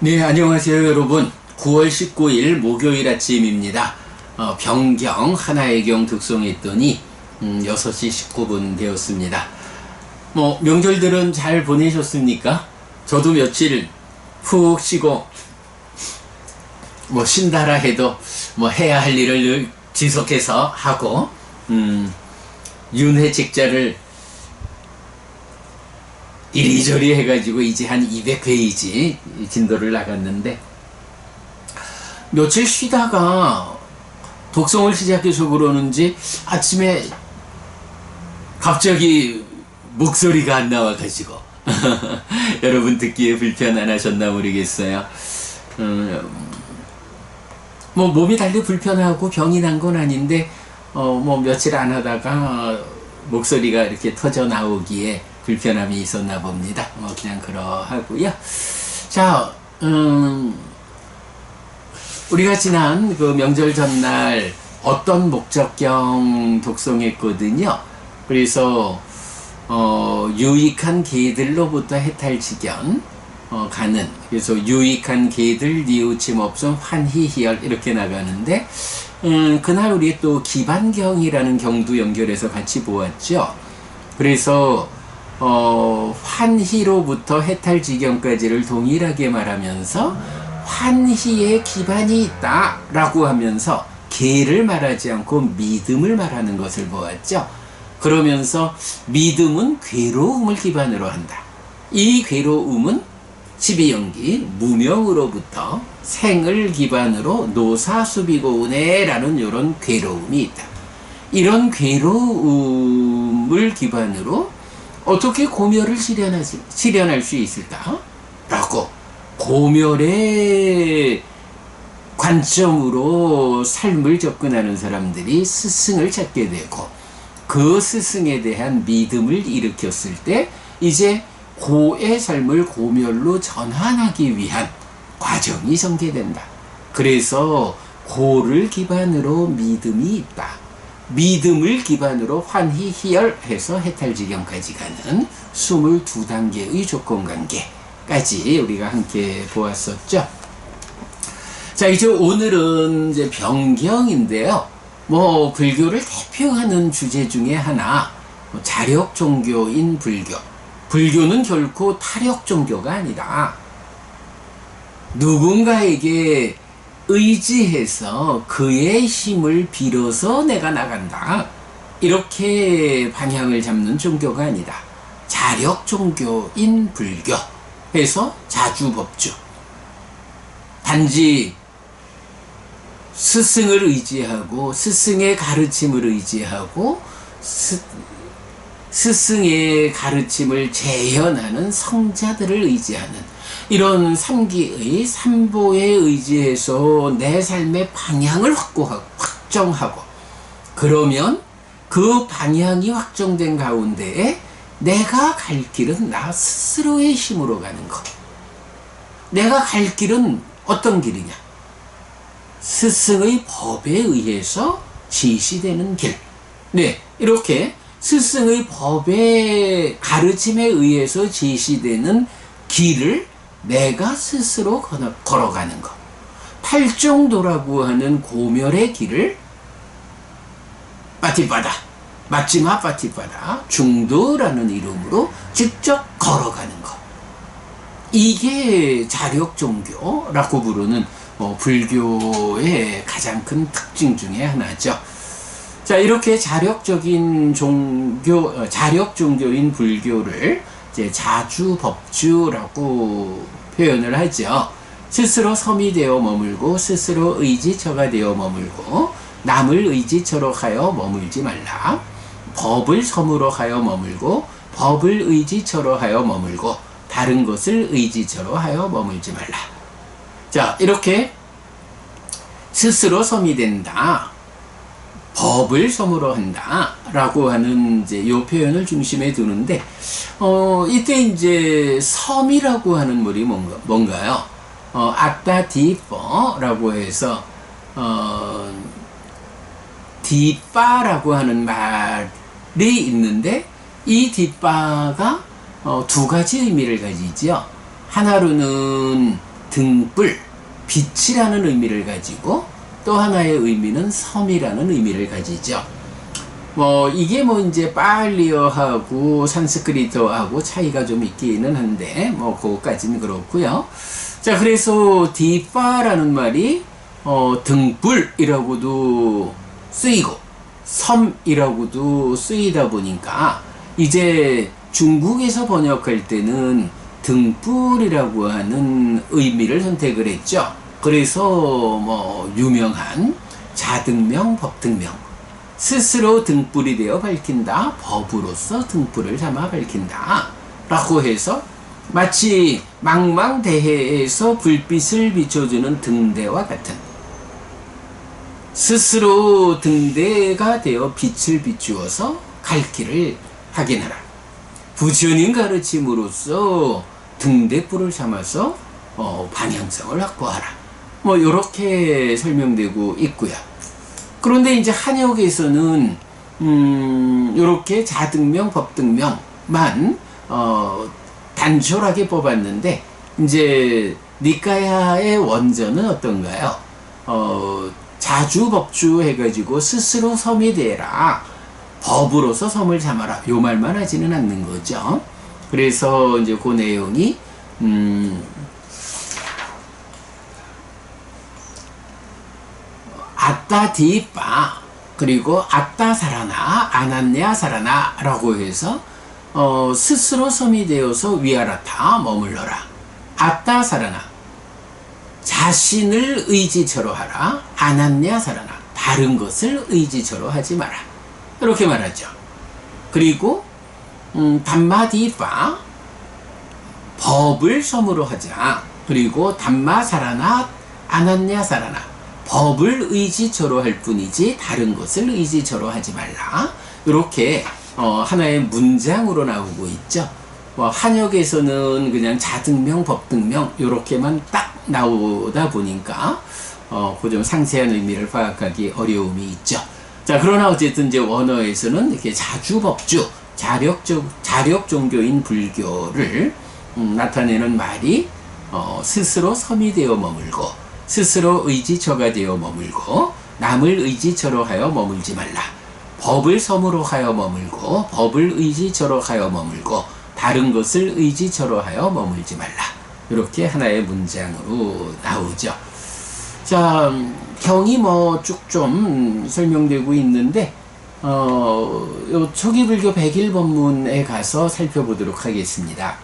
네, 안녕하세요, 여러분. 9월 19일 목요일 아침입니다. 어, 병경 하나의 경 독송했더니 음, 6시 19분 되었습니다. 뭐 명절들은 잘 보내셨습니까? 저도 며칠 푹 쉬고 뭐 쉰다라 해도 뭐 해야 할 일을 늘 지속해서 하고 음, 윤회책자를 이리저리 해가지고 이제 한 200페이지 진도를 나갔는데 며칠 쉬다가 독성을 시작해서 그러는지 아침에 갑자기 목소리가 안 나와가지고 여러분 듣기에 불편 안 하셨나 모르겠어요. 음, 뭐 몸이 달리 불편하고 병이 난 건 아닌데 어 뭐 며칠 안 하다가 목소리가 이렇게 터져 나오기에 불편함이 있었나 봅니다. 뭐 그냥 그러하고요. 자, 음, 우리가 지난 그 명절 전날 어떤 목적경 독송했거든요. 그래서 어, 유익한 개들로부터 해탈지견 어, 가는 그래서 유익한 개들 뉘우침 없음 환희희열 이렇게 나가는데 음, 그날 우리 또 기반경이라는 경도 연결해서 같이 보았죠. 그래서 어, 환희로부터 해탈지경까지를 동일하게 말하면서 환희의 기반이 있다 라고 하면서 개를 말하지 않고 믿음을 말하는 것을 보았죠. 그러면서 믿음은 괴로움을 기반으로 한다. 이 괴로움은 12연기 무명으로부터 생을 기반으로 노사수비고운해라는 이런 괴로움이 있다. 이런 괴로움을 기반으로 어떻게 고멸을 실현하지, 실현할 수 있을까? 라고 고멸의 관점으로 삶을 접근하는 사람들이 스승을 찾게 되고 그 스승에 대한 믿음을 일으켰을 때 이제 고의 삶을 고멸로 전환하기 위한 과정이 전개된다. 그래서 고를 기반으로 믿음이 있다. 믿음을 기반으로 환희 희열해서 해탈지경까지 가는 22단계의 조건관계까지 우리가 함께 보았었죠. 자, 이제 오늘은 이제 병경인데요. 뭐, 불교를 대표하는 주제 중에 하나, 뭐 자력 종교인 불교. 불교는 결코 타력 종교가 아니다. 누군가에게 의지해서 그의 힘을 빌어서 내가 나간다. 이렇게 방향을 잡는 종교가 아니다. 자력 종교인 불교. 해서 자주법주. 단지 스승을 의지하고 스승의 가르침을 의지하고 스, 스승의 가르침을 재현하는 성자들을 의지하는 이런 삼기의 삼보에 의지해서 내 삶의 방향을 확고하고 확정하고 그러면 그 방향이 확정된 가운데에 내가 갈 길은 나 스스로의 힘으로 가는 것. 내가 갈 길은 어떤 길이냐? 스승의 법에 의해서 지시되는 길. 네, 이렇게 스승의 법의 가르침에 의해서 지시되는 길을 내가 스스로 걸어가는 것. 팔정도라고 하는 고멸의 길을 빠티바다, 맞지마 빠티바다, 중도라는 이름으로 직접 걸어가는 것. 이게 자력 종교라고 부르는 어, 불교의 가장 큰 특징 중에 하나죠. 자, 이렇게 자력적인 종교, 어, 자력 종교인 불교를 이제 자주법주라고 표현을 하죠. 스스로 섬이 되어 머물고 스스로 의지처가 되어 머물고 남을 의지처로 하여 머물지 말라. 법을 섬으로 하여 머물고 법을 의지처로 하여 머물고 다른 것을 의지처로 하여 머물지 말라. 자, 이렇게 스스로 섬이 된다. 법을 섬으로 한다. 라고 하는 이제 요 표현을 중심에 두는데, 어, 이때 이제 섬이라고 하는 물이 뭔가, 뭔가요? 어, 아따 디퍼라고 해서, 어, 디빠라고 하는 말이 있는데, 이 디빠가 어, 두 가지 의미를 가지죠. 하나로는 등불, 빛이라는 의미를 가지고 또 하나의 의미는 섬이라는 의미를 가지죠. 뭐 이게 뭐 이제 빨리어하고 산스크리트어하고 차이가 좀 있기는 한데 뭐 그거까지는 그렇고요. 자 그래서 디파라는 말이 어, 등불이라고도 쓰이고 섬이라고도 쓰이다 보니까 이제 중국에서 번역할 때는 등불이라고 하는 의미를 선택을 했죠. 그래서 뭐 유명한 자등명, 법등명 스스로 등불이 되어 밝힌다. 법으로서 등불을 삼아 밝힌다. 라고 해서 마치 망망대해에서 불빛을 비춰주는 등대와 같은 스스로 등대가 되어 빛을 비추어서 갈 길을 확인하라. 부처님 가르침으로써 등대불을 삼아서 어, 방향성을 확보하라. 뭐 이렇게 설명되고 있고요. 그런데 이제 한역에서는 음, 이렇게 자등명, 법등명만 어, 단촐하게 뽑았는데 이제 니까야의 원전은 어떤가요? 어, 자주 법주 해가지고 스스로 섬이 되라. 법으로서 섬을 삼아라. 요 말만 하지는 않는 거죠. 그래서 이제 그 내용이 음, 아따 디빠 그리고 아따 사라나 아난냐 사라나라고 해서 어, 스스로 섬이 되어서 위아라타 머물러라. 아따 사라나. 자신을 의지처로 하라. 아난냐 사라나. 다른 것을 의지처로 하지 마라. 이렇게 말하죠. 그리고 음, 담마디빠 법을 섬으로 하자. 그리고 담마 사라나 아난냐 사라나 법을 의지처로 할 뿐이지 다른 것을 의지처로 하지 말라. 이렇게 어, 하나의 문장으로 나오고 있죠. 뭐 한역에서는 그냥 자등명, 법등명 이렇게만 딱 나오다 보니까 어, 그 좀 상세한 의미를 파악하기 어려움이 있죠. 자, 그러나 어쨌든 이제 원어에서는 이렇게 자주법주, 자력적, 자력 종교인 불교를 음, 나타내는 말이 어, 스스로 섬이 되어 머물고 스스로 의지처가 되어 머물고 남을 의지처로 하여 머물지 말라. 법을 섬으로 하여 머물고 법을 의지처로 하여 머물고 다른 것을 의지처로 하여 머물지 말라. 이렇게 하나의 문장으로 나오죠. 자, 경이 뭐 쭉 좀 설명되고 있는데 어, 초기 불교 백일 법문에 가서 살펴보도록 하겠습니다.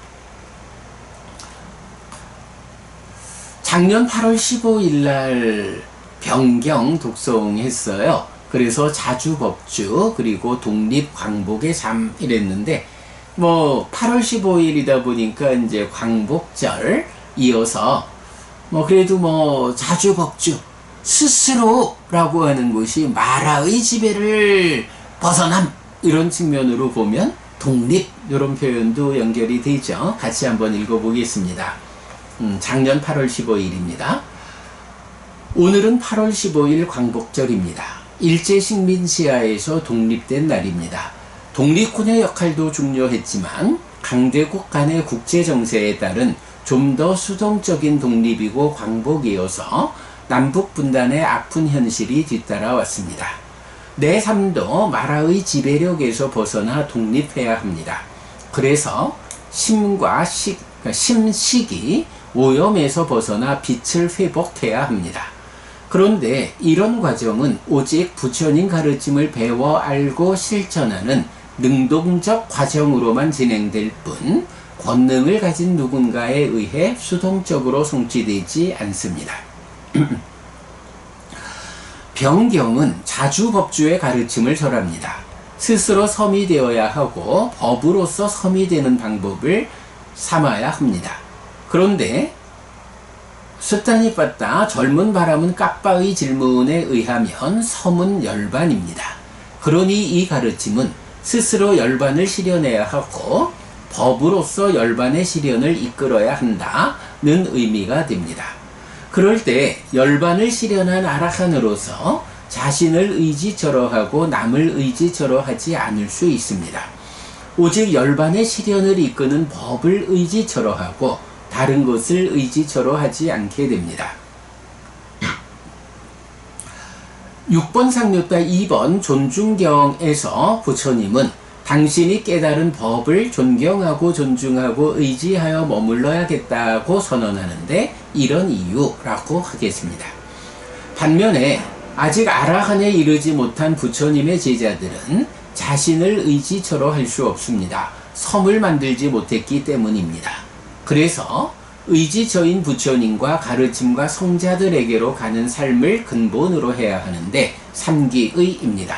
작년 8월 15일 날 변경 독송했어요. 그래서 자주법주 그리고 독립광복의 삶 이랬는데 뭐 8월 15일이다 보니까 이제 광복절 이어서 뭐 그래도 뭐 자주법주 스스로라고 하는 것이 마라의 지배를 벗어남 이런 측면으로 보면 독립 이런 표현도 연결이 되죠. 같이 한번 읽어보겠습니다. 음, 작년 8월 15일입니다. 오늘은 8월 15일 광복절입니다. 일제 식민 시하에서 독립된 날입니다. 독립군의 역할도 중요했지만 강대국 간의 국제 정세에 따른 좀 더 수동적인 독립이고 광복이어서 남북 분단의 아픈 현실이 뒤따라왔습니다. 내 삶도 마라의 지배력에서 벗어나 독립해야 합니다. 그래서 심과 식, 그러니까 심식이 오염에서 벗어나 빛을 회복해야 합니다. 그런데 이런 과정은 오직 부처님 가르침을 배워 알고 실천하는 능동적 과정으로만 진행될 뿐 권능을 가진 누군가에 의해 수동적으로 성취되지 않습니다. 병경은 자주 법주의 가르침을 절합니다. 스스로 섬이 되어야 하고 법으로서 섬이 되는 방법을 삼아야 합니다. 그런데 숫단이 빠다 젊은 바람은 까빠의 질문에 의하면 섬은 열반입니다. 그러니 이 가르침은 스스로 열반을 실현해야 하고 법으로서 열반의 실현을 이끌어야 한다는 의미가 됩니다. 그럴 때 열반을 실현한 아라칸으로서 자신을 의지처로 하고 남을 의지처로 하지 않을 수 있습니다. 오직 열반의 실현을 이끄는 법을 의지처로 하고 다른 것을 의지처로 하지 않게 됩니다. 6번 상류다 2번 존중경에서 부처님은 당신이 깨달은 법을 존경하고 존중하고 의지하여 머물러야겠다고 선언하는데 이런 이유라고 하겠습니다. 반면에 아직 아라한에 이르지 못한 부처님의 제자들은 자신을 의지처로 할 수 없습니다. 섬을 만들지 못했기 때문입니다. 그래서 의지처인 부처님과 가르침과 성자들에게로 가는 삶을 근본으로 해야 하는데 삼기의입니다.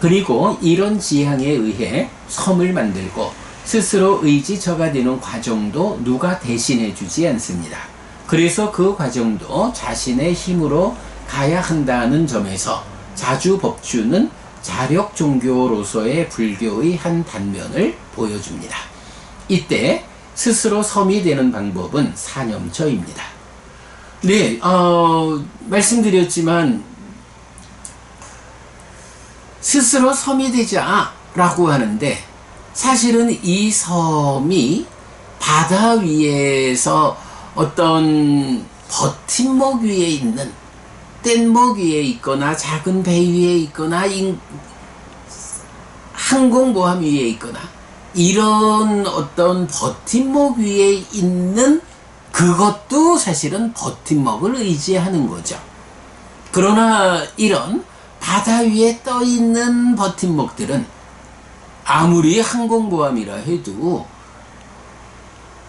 그리고 이런 지향에 의해 섬을 만들고 스스로 의지처가 되는 과정도 누가 대신해 주지 않습니다. 그래서 그 과정도 자신의 힘으로 가야 한다는 점에서 자주 법주는 자력 종교로서의 불교의 한 단면을 보여줍니다. 이때 스스로 섬이 되는 방법은 사념처입니다. 네, 어, 말씀드렸지만 스스로 섬이 되자라고 하는데 사실은 이 섬이 바다 위에서 어떤 버팀목 위에 있는 뗏목 위에 있거나 작은 배 위에 있거나 인, 항공모함 위에 있거나 이런 어떤 버팀목 위에 있는 그것도 사실은 버팀목을 의지하는 거죠. 그러나 이런 바다 위에 떠 있는 버팀목들은 아무리 항공모함이라 해도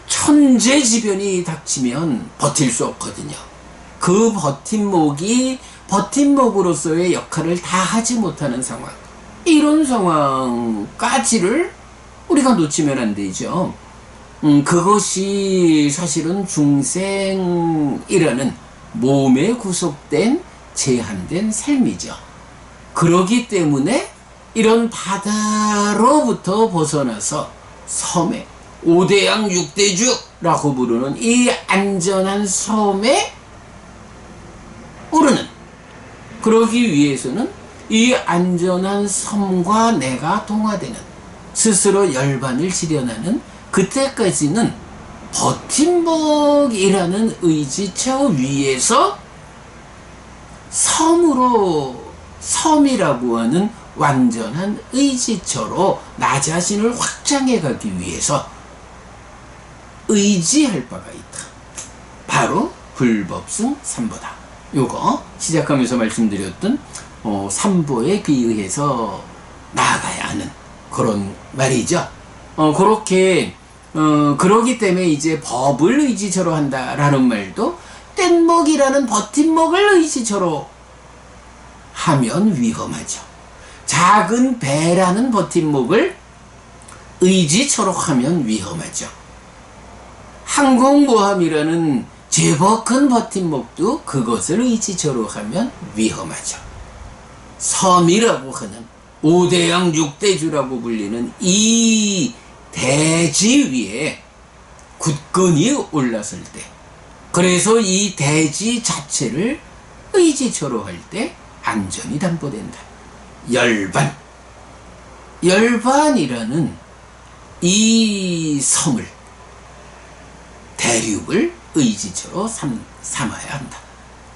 천재지변이 닥치면 버틸 수 없거든요. 그 버팀목이 버팀목으로서의 역할을 다 하지 못하는 상황. 이런 상황까지를 우리가 놓치면 안 되죠. 음, 그것이 사실은 중생이라는 몸에 구속된 제한된 삶이죠. 그러기 때문에 이런 바다로부터 벗어나서 섬에 오대양 육대주라고 부르는 이 안전한 섬에 오르는 그러기 위해서는 이 안전한 섬과 내가 동화되는 스스로 열반을 실현하는 그때까지는 버팀목이라는 의지처 위에서 섬으로 섬이라고 하는 완전한 의지처로 나 자신을 확장해 가기 위해서 의지할 바가 있다. 바로 불법승 삼보다. 요거 시작하면서 말씀드렸던 어, 삼보에 비의해서 나아가야 하는 그런 말이죠. 어, 그렇게 어, 그러기 때문에 이제 법을 의지처로 한다라는 말도 뗏목이라는 버팀목을 의지처로 하면 위험하죠. 작은 배라는 버팀목을 의지처로 하면 위험하죠. 항공모함이라는 제법 큰 버팀목도 그것을 의지처로 하면 위험하죠. 섬이라고 하는 오대양 육대주라고 불리는 이 대지 위에 굳건히 올랐을 때 그래서 이 대지 자체를 의지처로 할 때 안전이 담보된다. 열반. 열반이라는 이 섬을, 대륙을 의지처로 삼, 삼아야 한다.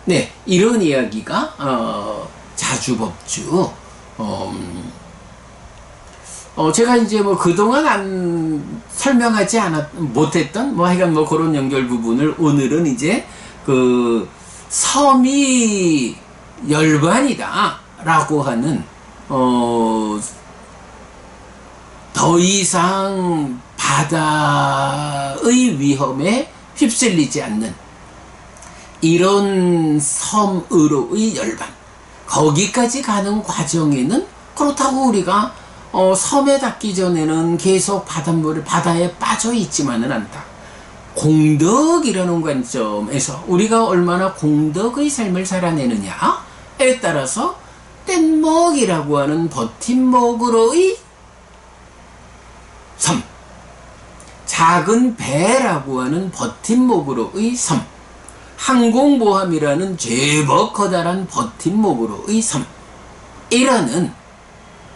네, 이런 이야기가, 어, 자주법주, 어, 어, 제가 이제 뭐 그동안 안 설명하지 않았, 못했던, 뭐 하여간 뭐 그런 연결 부분을 오늘은 이제 그 섬이 열반이다 라고 하는 어, 더 이상 바다의 위험에 휩쓸리지 않는 이런 섬으로의 열반 거기까지 가는 과정에는 그렇다고 우리가 어, 섬에 닿기 전에는 계속 바닷물을 바다에 빠져 있지만은 않다. 공덕이라는 관점에서 우리가 얼마나 공덕의 삶을 살아내느냐 에 따라서 뗏목이라고 하는 버팀목으로의 섬 작은 배라고 하는 버팀목으로의 섬 항공모함이라는 제법 커다란 버팀목으로의 섬. 이라는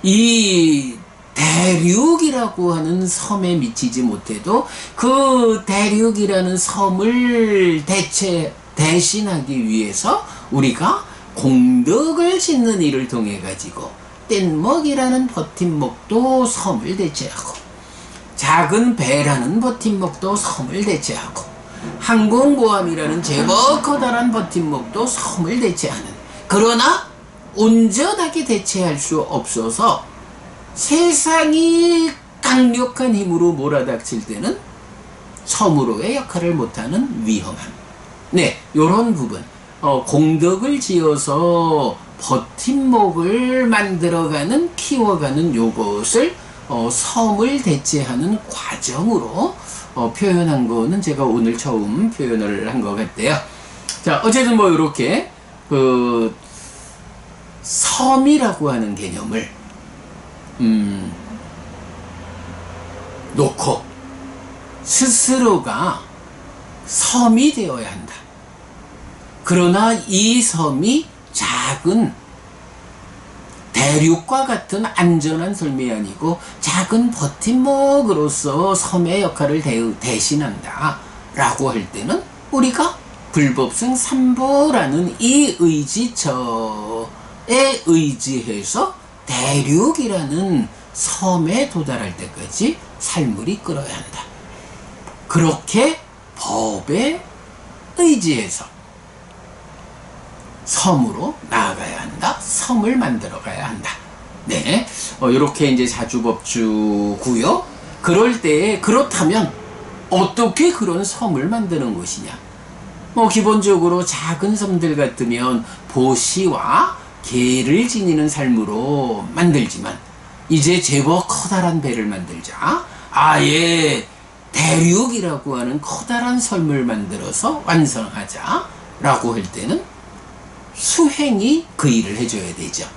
이 대륙이라고 하는 섬에 미치지 못해도 그 대륙이라는 섬을 대체 대신하기 위해서 우리가 공덕을 짓는 일을 통해 가지고 뗏목이라는 버팀목도 섬을 대체하고 작은 배라는 버팀목도 섬을 대체하고 항공모함이라는 제법 커다란 버팀목도 섬을 대체하는 그러나 온전하게 대체할 수 없어서 세상이 강력한 힘으로 몰아닥칠 때는 섬으로의 역할을 못하는 위험함. 네, 요런 부분. 어, 공덕을 지어서 버팀목을 만들어가는, 키워가는 요것을 어, 섬을 대체하는 과정으로 어, 표현한 거는 제가 오늘 처음 표현을 한 것 같아요. 자, 어쨌든 뭐 이렇게 그 섬이라고 하는 개념을 음, 놓고 스스로가 섬이 되어야 한다. 그러나 이 섬이 작은 대륙과 같은 안전한 섬이 아니고 작은 버팀목으로서 섬의 역할을 대, 신한다 라고 할 때는 우리가 불법성 삼보라는 이 의지처에 의지해서 대륙이라는 섬에 도달할 때까지 삶을 이끌어야 한다. 그렇게 법에 의지해서 섬으로 나아가야 한다. 섬을 만들어 가야 한다. 네. 어, 이렇게 이제 자주법주고요. 그럴 때에 그렇다면 어떻게 그런 섬을 만드는 것이냐? 뭐 기본적으로 작은 섬들 같으면 보시와 개를 지니는 삶으로 만들지만 이제 제법 커다란 배를 만들자 아예 대륙이라고 하는 커다란 섬을 만들어서 완성하자 라고 할 때는 수행이 그 일을 해줘야 되죠.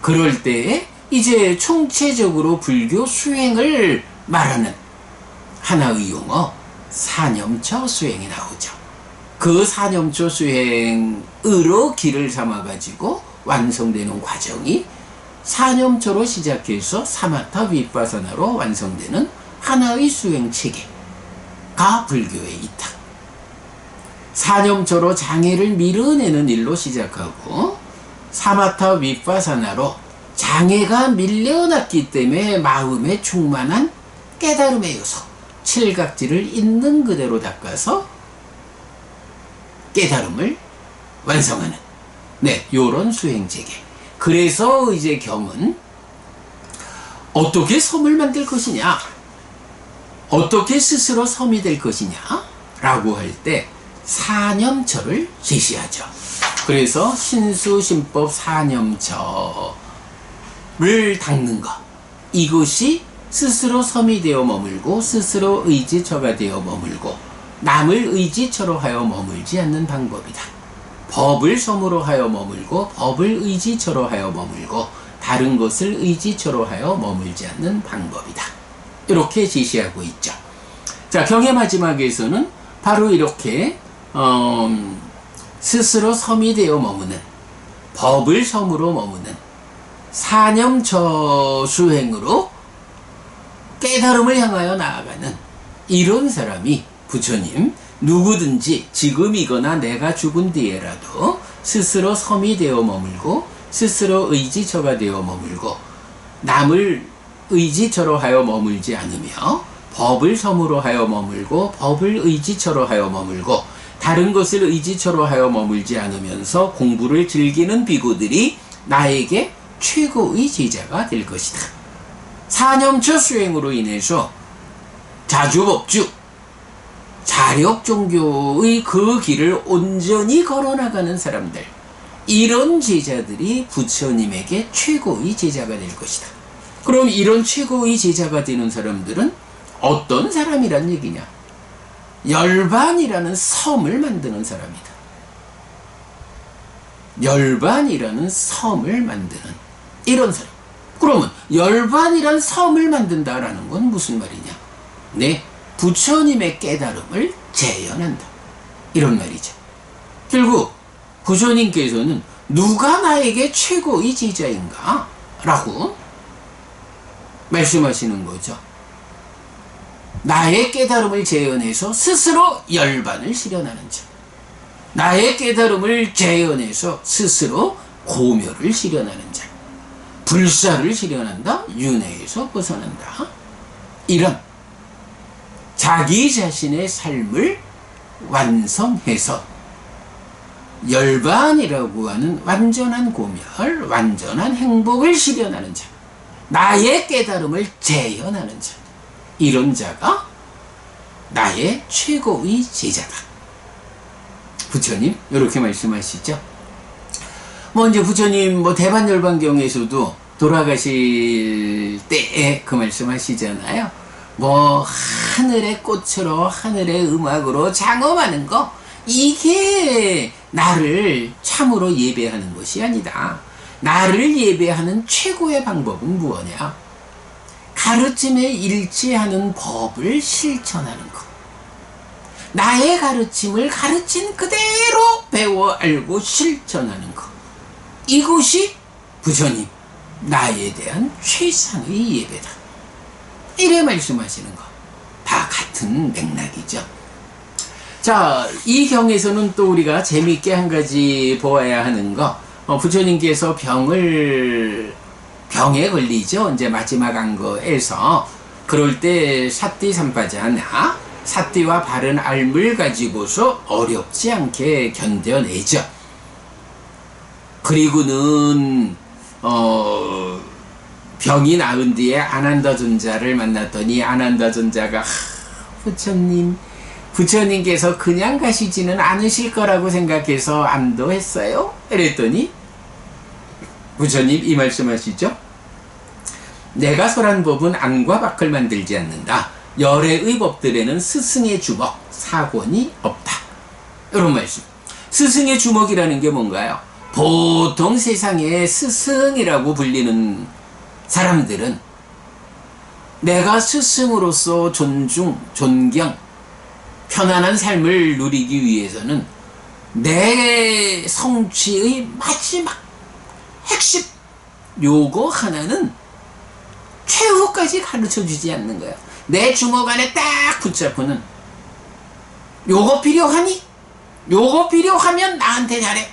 그럴 때에 이제 총체적으로 불교 수행을 말하는 하나의 용어 사념처 수행이 나오죠. 그 사념처 수행으로 길을 삼아가지고 완성되는 과정이 사념초로 시작해서 사마타 윗바사나로 완성되는 하나의 수행 체계가 불교의 이탁. 사념초로 장애를 밀어내는 일로 시작하고 사마타 윗바사나로 장애가 밀려났기 때문에 마음에 충만한 깨달음의 요소, 칠각지를 있는 그대로 닦아서 깨달음을 완성하는 네, 요런 수행 체계. 그래서 이제 경은 어떻게 섬을 만들 것이냐? 어떻게 스스로 섬이 될 것이냐? 라고 할때 사념처를 제시하죠. 그래서 신수신법 사념처를 닦는 것. 이것이 스스로 섬이 되어 머물고 스스로 의지처가 되어 머물고 남을 의지처로 하여 머물지 않는 방법이다. 법을 섬으로 하여 머물고 법을 의지처로 하여 머물고 다른 것을 의지처로 하여 머물지 않는 방법이다. 이렇게 제시하고 있죠. 자, 경의 마지막에서는 바로 이렇게 음, 스스로 섬이 되어 머무는 법을 섬으로 머무는 사념처 수행으로 깨달음을 향하여 나아가는 이런 사람이 부처님 누구든지 지금이거나 내가 죽은 뒤에라도 스스로 섬이 되어 머물고 스스로 의지처가 되어 머물고 남을 의지처로 하여 머물지 않으며 법을 섬으로 하여 머물고 법을 의지처로 하여 머물고 다른 것을 의지처로 하여 머물지 않으면서 공부를 즐기는 비구들이 나에게 최고의 제자가 될 것이다. 사념처 수행으로 인해서 자주법주 자력 종교의 그 길을 온전히 걸어나가는 사람들, 이런 제자들이 부처님에게 최고의 제자가 될 것이다. 그럼 이런 최고의 제자가 되는 사람들은 어떤 사람이란 얘기냐? 열반이라는 섬을 만드는 사람이다. 열반이라는 섬을 만드는 이런 사람. 그러면 열반이란 섬을 만든다라는 건 무슨 말이냐? 네, 부처님의 깨달음을 재현한다. 이런 말이죠. 결국 부처님께서는 누가 나에게 최고의 제자인가? 라고 말씀하시는 거죠. 나의 깨달음을 재현해서 스스로 열반을 실현하는 자. 나의 깨달음을 재현해서 스스로 고멸을 실현하는 자. 불사를 실현한다. 윤회에서 벗어난다. 이런 자기 자신의 삶을 완성해서 열반이라고 하는 완전한 고멸, 완전한 행복을 실현하는 자. 나의 깨달음을 재현하는 자. 이런 자가 나의 최고의 제자다. 부처님, 이렇게 말씀하시죠. 뭐 이제 부처님 뭐 대반열반경에서도 돌아가실 때에 그 말씀하시잖아요. 뭐 하늘의 꽃으로 하늘의 음악으로 장엄하는 거 이게 나를 참으로 예배하는 것이 아니다. 나를 예배하는 최고의 방법은 무엇냐? 가르침에 일치하는 법을 실천하는 것. 나의 가르침을 가르친 그대로 배워 알고 실천하는 것. 이것이 부처님, 나에 대한 최상의 예배다. 이래 말씀하시는 것. 다 같은 맥락이죠. 자, 이 경에서는 또 우리가 재미있게 한 가지 보아야 하는 거, 어, 부처님께서 병을, 병에 걸리죠. 이제 마지막 한 거에서. 그럴 때 사띠 삼파자나 사띠와 바른 알물 가지고서 어렵지 않게 견뎌내죠. 그리고는 어 병이 나은 뒤에 아난다 존자를 만났더니 아난다 존자가 하, 부처님 부처님께서 그냥 가시지는 않으실 거라고 생각해서 안도했어요. 이랬더니 부처님 이 말씀하시죠. 내가 설한 법은 안과 밖을 만들지 않는다. 열애의 법들에는 스승의 주먹, 사권이 없다. 이런 말씀. 스승의 주먹이라는 게 뭔가요? 보통 세상에 스승이라고 불리는 사람들은 내가 스승으로서 존중, 존경, 편안한 삶을 누리기 위해서는 내 성취의 마지막 핵심 요거 하나는 최후까지 가르쳐 주지 않는 거야. 내 주먹 안에 딱 붙잡고는 요거 필요하니? 요거 필요하면 나한테 잘해.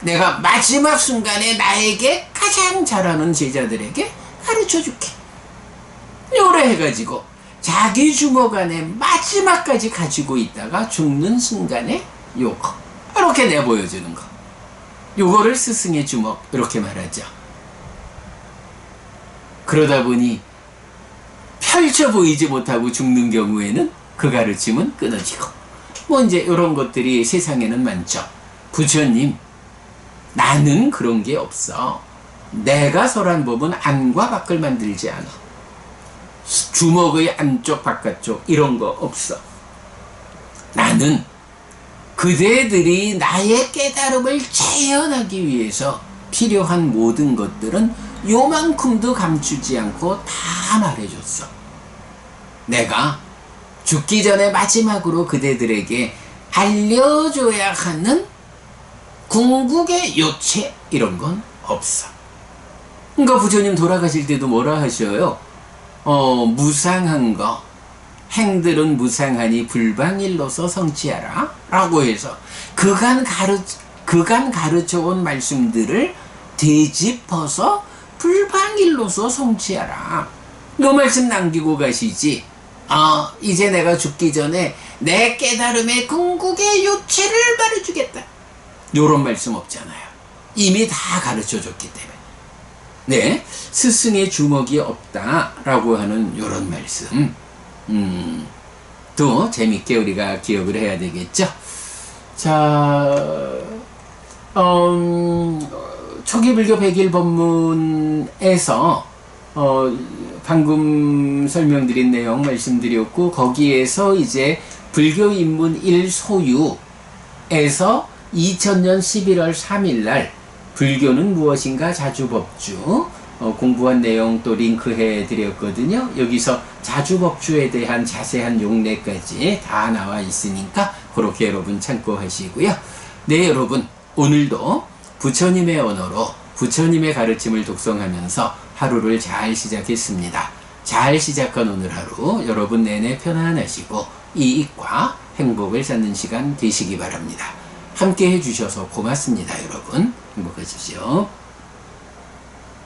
내가 마지막 순간에 나에게 가장 잘하는 제자들에게 가르쳐 줄게. 요래 해가지고 자기 주먹 안에 마지막까지 가지고 있다가 죽는 순간에 요거. 이렇게 내보여주는 거. 요거를 스승의 주먹. 이렇게 말하죠. 그러다 보니 펼쳐 보이지 못하고 죽는 경우에는 그 가르침은 끊어지고 뭐 이제 이런 것들이 세상에는 많죠. 부처님 나는 그런 게 없어. 내가 설한 법은 안과 밖을 만들지 않아. 주먹의 안쪽 바깥쪽 이런 거 없어. 나는 그대들이 나의 깨달음을 재현하기 위해서 필요한 모든 것들은 요만큼도 감추지 않고 다 말해줬어. 내가 죽기 전에 마지막으로 그대들에게 알려줘야 하는 궁극의 요체 이런 건 없어. 그러니까 부처님 돌아가실 때도 뭐라 하셔요? 어, 무상한 거. 행들은 무상하니 불방일로서 성취하라. 라고 해서 그간 가르, 그간 가르쳐 온 말씀들을 되짚어서 불방일로서 성취하라. 그 말씀 남기고 가시지. 아, 이제 내가 죽기 전에 내 깨달음의 궁극의 요체를 말해주겠다. 요런 말씀 없잖아요. 이미 다 가르쳐 줬기 때문에. 네, 스승의 주먹이 없다라고 하는 요런 말씀. 음, 또 재밌게 우리가 기억을 해야 되겠죠. 자, 음, 초기 불교 백일 법문에서 어, 방금 설명드린 내용 말씀드렸고 거기에서 이제 불교 입문 1 소유에서 2000년 11월 3일 날 불교는 무엇인가 자주법주 어, 공부한 내용 또 링크해 드렸거든요. 여기서 자주법주에 대한 자세한 용례까지 다 나와 있으니까 그렇게 여러분 참고하시고요. 네 여러분 오늘도 부처님의 언어로 부처님의 가르침을 독성하면서 하루를 잘 시작했습니다. 잘 시작한 오늘 하루 여러분 내내 편안하시고 이익과 행복을 찾는 시간 되시기 바랍니다. 함께 해주셔서 고맙습니다, 여러분. 행복하십시오.